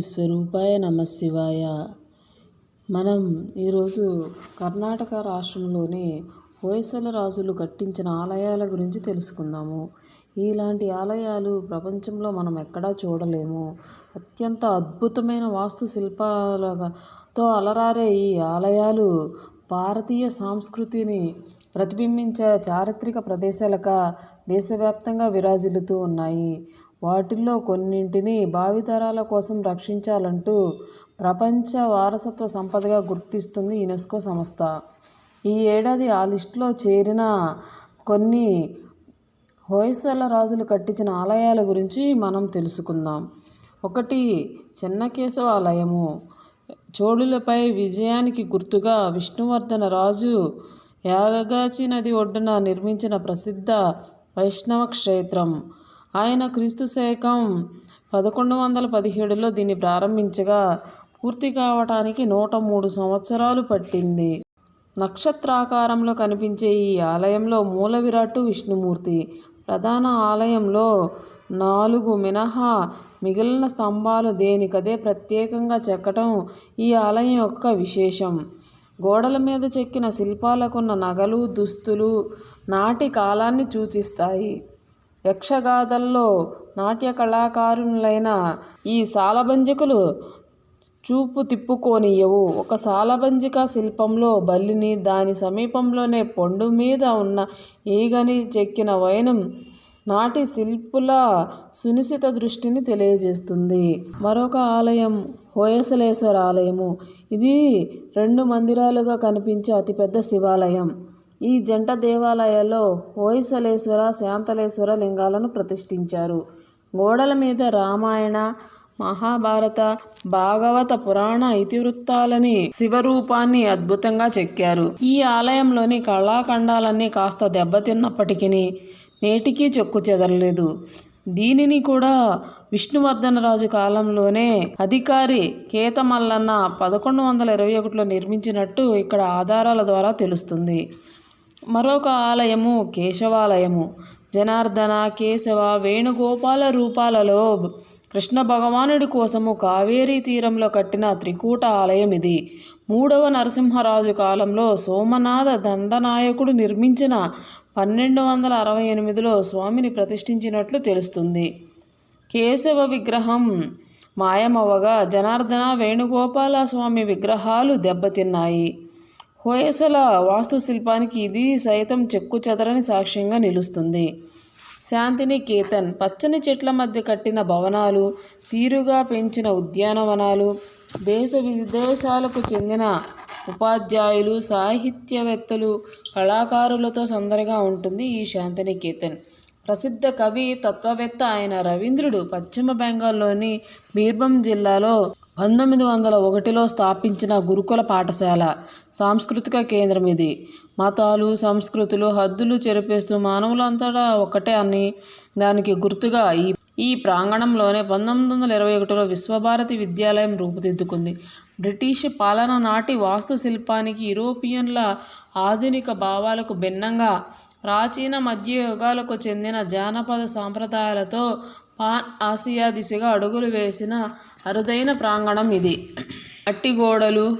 విశ్వరూపాయ నమశివాయ మనం ఈరోజు కర్ణాటక రాష్ట్రంలోని హోయసల రాజులు కట్టించిన ఆలయాల గురించి తెలుసుకుందాము. ఇలాంటి ఆలయాలు ప్రపంచంలో మనం ఎక్కడా చూడలేము. అత్యంత అద్భుతమైన వాస్తు శిల్పాలతో అలరారే ఈ ఆలయాలు భారతీయ సంస్కృతిని ప్రతిబింబించే చారిత్రక ప్రదేశాలుగా దేశవ్యాప్తంగా విరాజిల్లుతూ ఉన్నాయి. వాటిల్లో కొన్నింటిని భావితరాల కోసం రక్షించాలంటూ ప్రపంచ వారసత్వ సంపదగా గుర్తిస్తుంది యునెస్కో సంస్థ. ఈ ఏడాది ఆ లిస్టులో చేరిన కొన్ని హొయసల రాజులు కట్టించిన ఆలయాల గురించి మనం తెలుసుకుందాం. ఒకటి చెన్నకేశవ ఆలయము. చోళులపై విజయానికి గుర్తుగా విష్ణువర్ధన రాజు యాగగాచి నది ఒడ్డున నిర్మించిన ప్రసిద్ధ వైష్ణవ క్షేత్రం. ఆయన క్రీస్తు శకం పదకొండు వందల పదిహేడులో దీన్ని ప్రారంభించగా పూర్తి కావటానికి నూట మూడు సంవత్సరాలు పట్టింది. నక్షత్రాకారంలో కనిపించే ఈ ఆలయంలో మూల విరాట్టు విష్ణుమూర్తి. ప్రధాన ఆలయంలో నాలుగు మినహా మిగిలిన స్తంభాలు దేనికదే ప్రత్యేకంగా చెక్కటం ఈ ఆలయం యొక్క విశేషం. గోడల మీద చెక్కిన శిల్పాలకున్న నగలు దుస్తులు నాటి కాలాన్ని సూచిస్తాయి. యక్షగాథల్లో నాట్య కళాకారులైన ఈ సాలభంజికలు చూపు తిప్పుకోనియవు ఒక సాలబంజిక శిల్పంలో బల్లిని దాని సమీపంలోనే పొండు మీద ఉన్న ఈగని చెక్కిన వైనం నాటి శిల్పుల సునిశిత దృష్టిని తెలియజేస్తుంది. మరొక ఆలయం హోయసలేశ్వర ఆలయము. ఇది రెండు మందిరాలుగా కనిపించే అతిపెద్ద శివాలయం. ఈ జంట దేవాలయాల్లో హోయసలేశ్వర శాంతలేశ్వర లింగాలను ప్రతిష్ఠించారు. గోడల మీద రామాయణ మహాభారత భాగవత పురాణ ఇతివృత్తాలని శివరూపాన్ని అద్భుతంగా చెక్కారు. ఈ ఆలయంలోని కళాఖండాలన్నీ కాస్త దెబ్బతిన్నప్పటికీ నేటికీ చెక్కు చెదరలేదు. దీనిని కూడా విష్ణువర్ధనరాజు కాలంలోనే అధికారి కేతమల్లన్న పదకొండు వందల ఇరవై ఒకటిలో నిర్మించినట్టు ఇక్కడ ఆధారాల ద్వారా తెలుస్తుంది. మరొక ఆలయము కేశవాలయము. జనార్దన కేశవ వేణుగోపాల రూపాలలో కృష్ణ భగవానుడి కోసము కావేరీ తీరంలో కట్టిన త్రికూట ఆలయం ఇది. మూడవ నరసింహరాజు కాలంలో సోమనాథ దండనాయకుడు నిర్మించిన పన్నెండు వందల అరవై ఎనిమిదిలో స్వామిని ప్రతిష్ఠించినట్లు తెలుస్తుంది. కేశవ విగ్రహం మాయమవ్వగా జనార్దన వేణుగోపాల స్వామి విగ్రహాలు దెబ్బతిన్నాయి. హోయసల వాస్తుశిల్పానికి ఇది సైతం చెక్కు చెదరని సాక్ష్యంగా నిలుస్తుంది. శాంతిని కేతన్ పచ్చని చెట్ల మధ్య కట్టిన భవనాలు తీరుగా పెంచిన ఉద్యానవనాలు దేశ విదేశాలకు చెందిన ఉపాధ్యాయులు సాహిత్యవేత్తలు కళాకారులతో సందడిగా ఉంటుంది ఈ శాంతినికేతన్ ప్రసిద్ధ కవి తత్వవేత్త అయిన రవీంద్రుడు పశ్చిమ బెంగాల్లోని బీర్భం జిల్లాలో పంతొమ్మిది వందల ఒకటిలో స్థాపించిన గురుకుల పాఠశాల సాంస్కృతిక కేంద్రం ఇది. మతాలు సంస్కృతులు హద్దులు చెరిపేస్తూ మానవులంతటా ఒకటే అని దానికి గుర్తుగా ఈ ఈ ప్రాంగణంలోనే పంతొమ్మిది వందల ఇరవై ఒకటిలో విశ్వభారతి విద్యాలయం రూపుదిద్దుకుంది. బ్రిటిష్ పాలన నాటి వాస్తుశిల్పానికి యూరోపియన్ల ఆధునిక భావాలకు భిన్నంగా ప్రాచీన మధ్యయుగాలకు చెందిన జానపద సాంప్రదాయాలతో పాన్ ఆసియా దిశగా అడుగులు వేసిన అరుదైన ప్రాంగణం ఇది. మట్టి గోడలు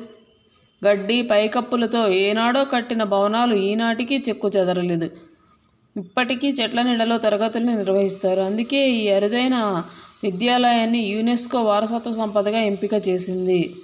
గడ్డి పైకప్పులతో ఏనాడో కట్టిన భవనాలు ఈనాటికి చెక్కు చెదరలేదు. ఇప్పటికీ చెట్ల నీడలో తరగతులను నిర్వహిస్తారు. అందుకే ఈ అరుదైన విద్యాలయాన్ని యునెస్కో వారసత్వ సంపదగా ఎంపిక చేసింది.